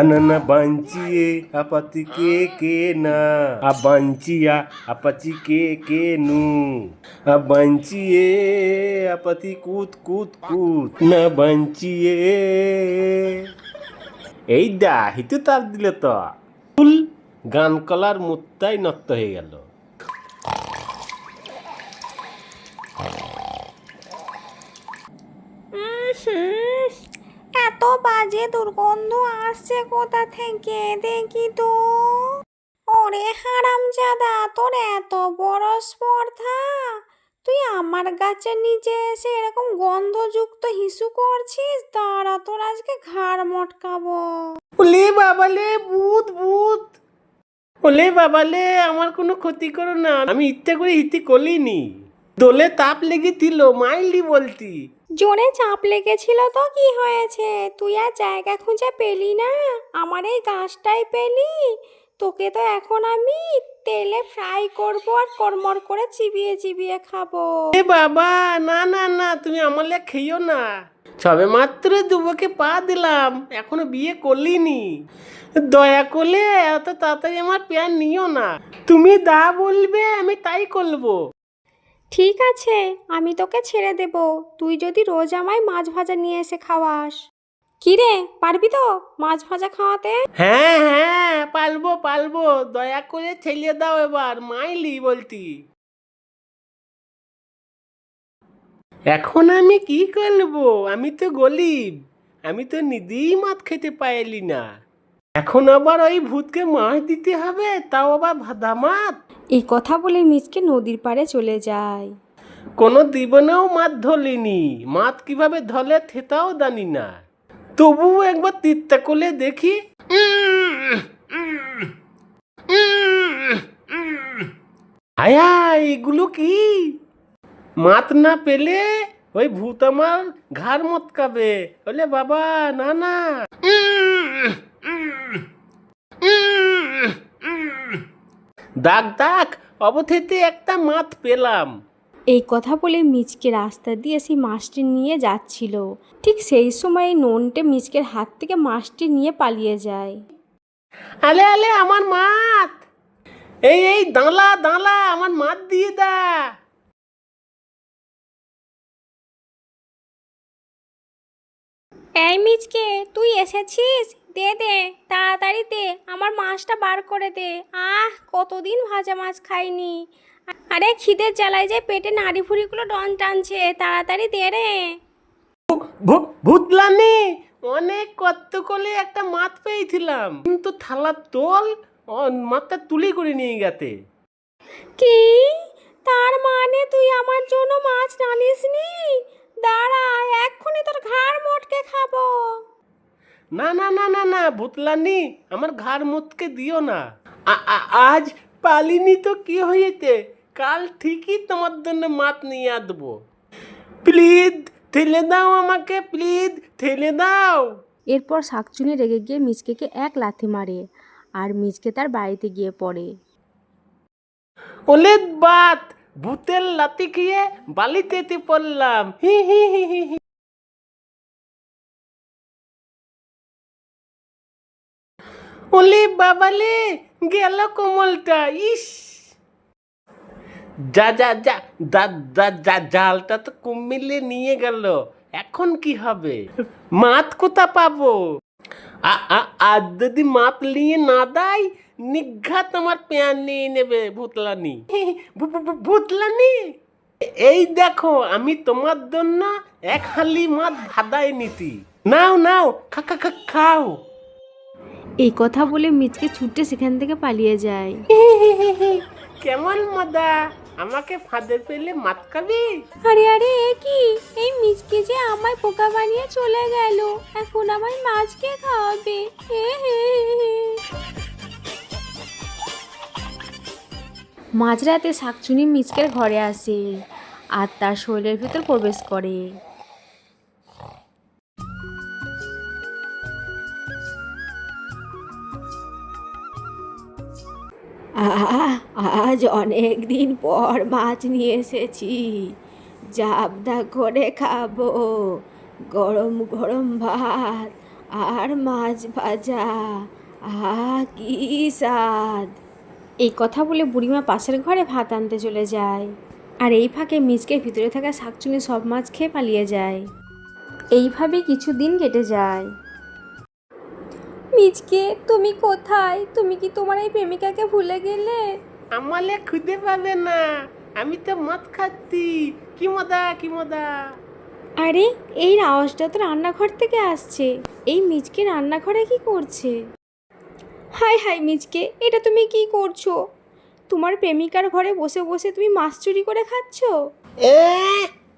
Anana bancie apati ke ke na abancia apati ke ke nu abancie apati কুত কুত কুত না বাঞ্চিয়ে এই দা হিতু তার দিলে তো ফুল গান কলার মুত্তাই নষ্ট হয়ে গেল বাজে দুর্গন্ধ আসছে কোথা থেকে? দেখি তো। ওরে হারাম হারামজাদা, তোর এত বড় স্পর্ধা। তুই আমার গাছের নিচে এসে এরকম গন্ধযুক্ত হিসু করছিস? দাঁড়া, তোর আজকে ঘাড় মটকাবো। ওলে বাবালে, ভূত ভূত। ওলে বাবালে, আমার কোনো ক্ষতি করো না। আমি ইচ্ছা করে ইতি করিনি। দোলে তাপ লেগেছিল মাইলি বলতি। জোরে চাপ লেগেছিল তো কি হয়েছে? তুই আর জায়গা খুঁজে পেলি না? আমার এই গাছটাই পেলি? তোকে তো এখন আমি তেলে ফ্রাই করব আর কড়মড় করে চিবিয়ে চিবিয়ে খাব। এ বাবা না না না তুমি আমার লেগে খেয়েও না। সবে মাত্র দুবকে পা দিলাম এখনও বিয়ে করলিনি। দয়া করলে এত তাড়াতাড়ি আমার প্যান নিও না। তুমি দা বলবে আমি তাই করব। ঠিক আছে, আমি তোকে ছেড়ে দেব। তুই যদি রোজ আমায় মাছ ভাজা নিয়ে এসে খাওয়াস। কি রে, পারবি তো মাছ ভাজা খাওয়াতে? হ্যাঁ হ্যাঁ পালবো পালবো। দয়া করে ছেলে দাও এবার, মাইলি বলতি। এখন আমি কি করব? আমি তো গরিব আমি তো নিদিই মাছ খেতে পাইলি না। এখন আবার ওই ভূতকে মাছ দিতে হবে, তাও আবার ভাদা মাছ? এই কথা বলে মিচকে নদীর পাড়ে চলে যায়। কোনো জীবনেও মাছ ধরলিনি মাছ কীভাবে ধলে থেতাও জানি না। তবুও একবার তিত্তা করলে দেখি আয়া এগুলো কি? মাত না পেলে ওই ভূত আমার ঘাড় মতকাবে, বলে বাবা, না না। দাগ দাগ অবথেতে একটা মাত পেলাম। এই কথা বলে মিচকে রাস্তা দিয়ে সেই মাছটি নিয়ে যাচ্ছিল। ঠিক সেই সময় ননটে মিচকের হাত থেকে মাছটি নিয়ে পালিয়ে যায়। আলে আলে আমার মাত এই এই দাঁলা দাঁলা আমার মাত দিয়ে দা। এই মিচকে তুই এসেছিস? দে দে তাড়াতাড়ি দে আমার মাছটা বার করে দে। আহ কতদিন ভাজা মাছ খাইনি। আরে খিদের জ্বালায় যে পেটে নাড়ি ফুড়িগুলো ডন টানছে তাড়াতাড়ি দে রে। ভূতলানি অনেক কত করে একটা মাত পেয়েছিলাম কিন্তু থালা তোল মাথা তুলি করে নিয়ে গেছে। কি? তার মানে তুই আমার জন্য মাছ নানিস নি দাঁড়া এক্ষুনি তোর ঘাড় মটকে খাব। না না না না না ভূতলানি আমার ঘাড় মুতকে দিও না। আজ পালিনি তো কি হয়েছে কাল ঠিকই তোমার জন্য মাত নিয়ে আসব। প্লিজ ঠেলে দাও আমাকে প্লিজ ঠেলে দাও। এরপর শাকচুনি রেগে গিয়ে মিচকেকে এক লাথি মারে আর মিচকে তার বাড়িতে গিয়ে পড়ে। ওলে বাত ভূতের লাতি খেয়ে বালিতে পড়লাম। হি হি হি হি। ওলে বাবালে, গেল কোমলটা, ইস। যা যা যা যা যা যা, জালটা তো কুমিলে নিয়ে গেল, এখন কি হবে? মাত কোথা পাবো? আ- আ- যদি মাত নিয়ে না দেয় নিঘাত আমার প্যান নিয়ে নেবে ভূতলানি। ভূতলানি? এই দেখো, আমি তোমার জন্য এক হালি মাত ভাদাই নিতি। নাও নাও খা খা, খাও। এই কথা বলে মিচকে ছুটে সেখান থেকে পালিয়ে যায়। কেমন মজা? আমাকে ফাঁদে পেলে মাত খাবি? আরে আরে এ কি? এই মিচকে যে আমায় পোকা বানিয়ে চলে গেল। এখন আমায় মাছকে খাওয়াবে? হে হে হে। মাঝরাতে শাকচুনি মিচকের ঘরে আসে আর তার শরীরের ভেতর প্রবেশ করে। আজ অনেক দিন পর মাছ নিয়ে এসেছি। জাবদা করে খাব। গরম গরম ভাত আর মাছ ভাজা। আহ, কি স্বাদ। এই কথা বলে বুড়িমা পাশের ঘরে ভাত আনতে চলে যায়। আর এই ফাঁকে মিচকের ভিতরে থাকা শাকচুনি সব মাছ খেয়ে পালিয়ে যায়। এইভাবে কিছু দিন কেটে যায়। মিচকে তুমি কোথায়? তুমি কি তোমার এই প্রেমিকাকে ভুলে গেলে? আমালে খুদে পাবে না। আমি তো মদ খাচ্ছি। কি মজা কি মজা। আরে এই আওয়াজটা তো রান্নাঘর থেকে আসছে। এই মিচকে রান্নাঘরে কি করছে? হাই হাই মিচকে এটা তুমি কি করছ? তোমার প্রেমিকার ঘরে বসে বসে তুমি মাছ চুরি করে খাচ্ছ? এ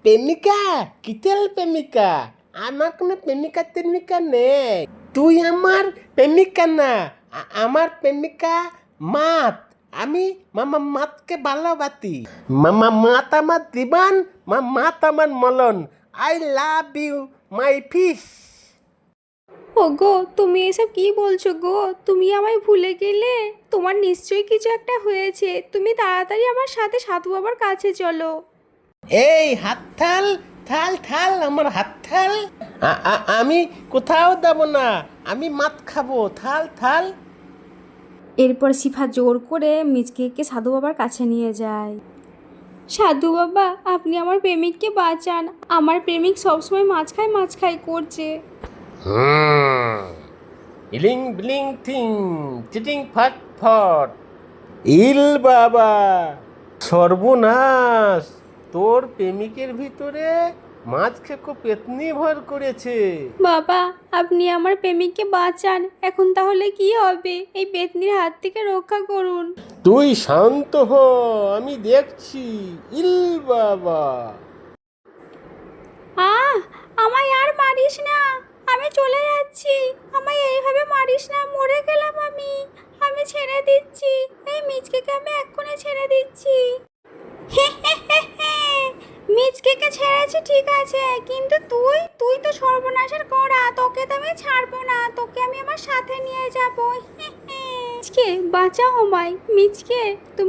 প্রেমিকা কিতেল প্রেমিকা? আমার কোনো প্রেমিকা প্রেমিকা নেই। তুই আমার প্রেমিকা না আমার প্রেমিকা মাত। আমি মামা মাতকে ভালোবাসি। মামা মাত আমার দিবান মা মাত আমার মলন। I love you my fish ও গো তুমি এসব কি বলছো গো? তুমি আমায় ভুলে গেলে? তোমার নিশ্চয়ই কিছু একটা হয়েছে। তুমি তাড়াতাড়ি আমার সাথে সাধু বাবার কাছে চলো। এই হাত থাল থাল থাল আমার হাত থাল আমি কোথাও যাব না। আমি মাত খাব। থাল থাল। এরপর শিফা জোর করে মিচকেকে সাধু বাবার কাছে নিয়ে যায়। সাধু বাবা আপনি আমার প্রেমিককে বাঁচান। আমার প্রেমিক সবসময় মাছ খায় মাছ খাই করছে ইলিং বিলিং থিং চিটিং ফট ফট। ইল বাবা সর্বনাশ। তোর প্রেমিকের ভিতরে মাছ খুব পেতনি ভর করেছে। বাবা আপনি আমার প্রেমিককে বাঁচান। এখন তাহলে কি হবে? এই পেতনির হাত থেকে রক্ষা করুন। তুই শান্ত হ আমি দেখছি। ইল বাবা। আহ আমায় আর মারিস না। আমি চলে যাচ্ছি। আমায় এইভাবে মারিস না। মরে গেলাম আমি। আমি ছেড়ে দিচ্ছি। এই মিচকেকে আমি এক্ষুনি ছেড়ে দিচ্ছি মিচকেকে ছেড়েছি ঠিক আছে, কিন্তু তুই তুই তো সর্বনাশের করা, তোকে তো আমি ছাড়বো না, তোকে আমি আমার সাথে নিয়ে যাব। মিচকে, বাঁচাও আমায়, মিচকে, তুমি